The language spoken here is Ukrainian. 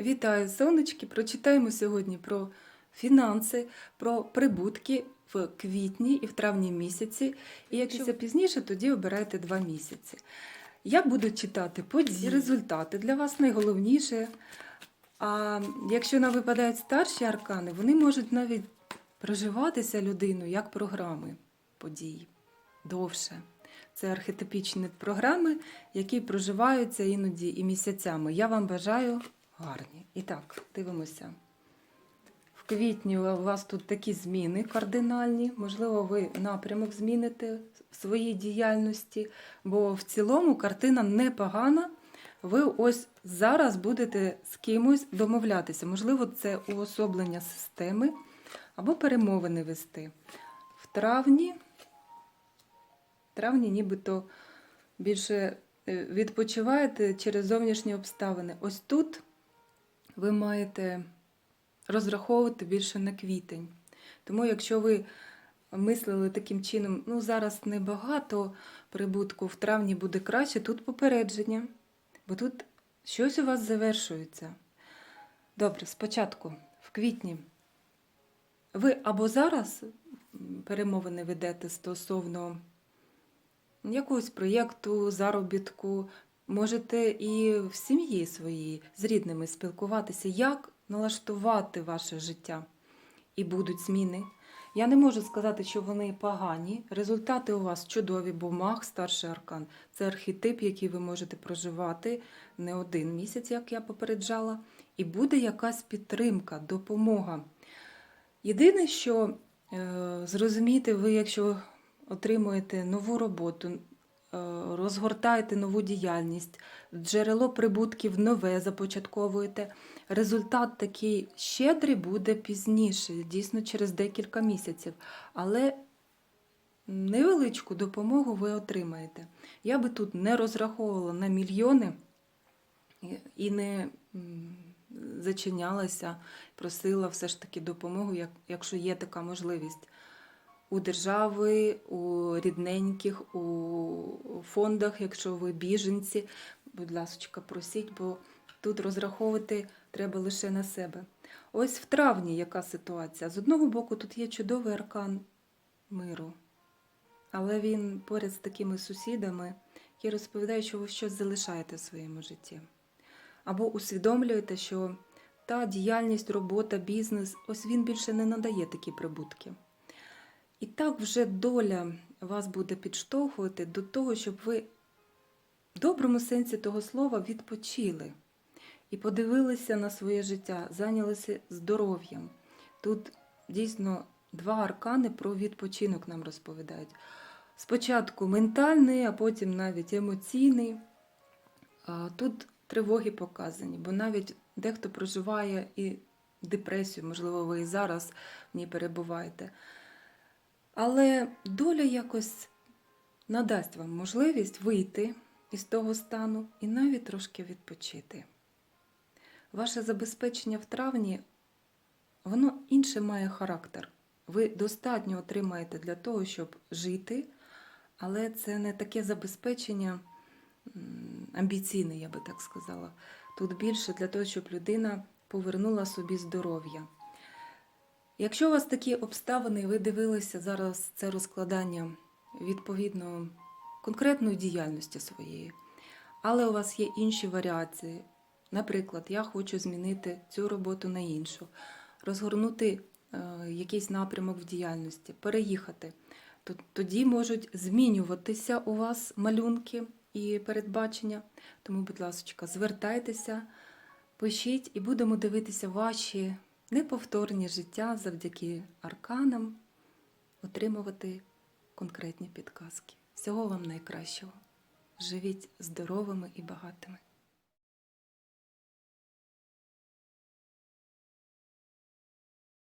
Вітаю, сонечки! Прочитаємо сьогодні про фінанси, про прибутки в квітні і в травні місяці. І якщо це пізніше, тоді обирайте два місяці. Я буду читати події, результати для вас найголовніше. А якщо нам випадають старші аркани, вони можуть навіть проживатися людиною як програми подій довше. Це архетипічні програми, які проживаються іноді і місяцями. Я вам бажаю гарні. І так, дивимося. В квітні у вас тут такі зміни кардинальні. Можливо, ви напрямок зміните в своїй діяльності, бо в цілому картина непогана. Ви ось зараз будете з кимось домовлятися. Можливо, це уособлення системи або перемовини вести. В травні, в травні нібито більше е, відпочиваєте через зовнішні обставини. Ось тут ви маєте розраховувати більше на квітень. Тому, якщо ви мислили таким чином, ну зараз небагато прибутку, в травні буде краще, тут попередження, бо тут щось у вас завершується. Добре, спочатку, в квітні. Ви або зараз перемовини ведете стосовно якогось проєкту, заробітку, можете і в сім'ї своїй з рідними спілкуватися, як налаштувати ваше життя. І будуть зміни. Я не можу сказати, що вони погані. Результати у вас чудові, бо маг, старший аркан це архетип, який ви можете проживати не один місяць, як я попереджала, і буде якась підтримка, допомога. Єдине, що е, зрозумієте ви, якщо отримуєте нову роботу, розгортаєте нову діяльність, джерело прибутків нове започатковуєте. Результат такий щедрий буде пізніше, дійсно через декілька місяців. Але невеличку допомогу ви отримаєте. Я би тут не розраховувала на мільйони і- і не зачинялася, просила все ж таки допомогу, якщо є така можливість. У держави, у рідненьких, у фондах, якщо ви біженці, будь ласка, просіть, бо тут розраховувати треба лише на себе. Ось в травні яка ситуація? З одного боку, тут є чудовий аркан миру, але він поряд з такими сусідами, які розповідають, що ви щось залишаєте в своєму житті. Або усвідомлюєте, що та діяльність, робота, бізнес, ось він більше не надає такі прибутки. І так вже доля вас буде підштовхувати до того, щоб ви в доброму сенсі того слова відпочили і подивилися на своє життя, зайнялися здоров'ям. Тут дійсно два аркани про відпочинок нам розповідають. Спочатку ментальний, а потім навіть емоційний. Тут тривоги показані, бо навіть дехто проживає і депресію, можливо, ви і зараз в ній перебуваєте. Але доля якось надасть вам можливість вийти із того стану і навіть трошки відпочити. Ваше забезпечення в травні, воно інше має характер. Ви достатньо отримаєте для того, щоб жити, але це не таке забезпечення амбіційне, я би так сказала. Тут більше для того, щоб людина повернула собі здоров'я. Якщо у вас такі обставини, ви дивилися зараз це розкладання відповідно конкретної діяльності своєї, але у вас є інші варіації. Наприклад, я хочу змінити цю роботу на іншу, розгорнути е, якийсь напрямок в діяльності, переїхати. То- Тоді можуть змінюватися у вас малюнки і передбачення. Тому, будь ласка, звертайтеся, пишіть і будемо дивитися ваші неповторні життя завдяки арканам, отримувати конкретні підказки. Всього вам найкращого. Живіть здоровими і багатими.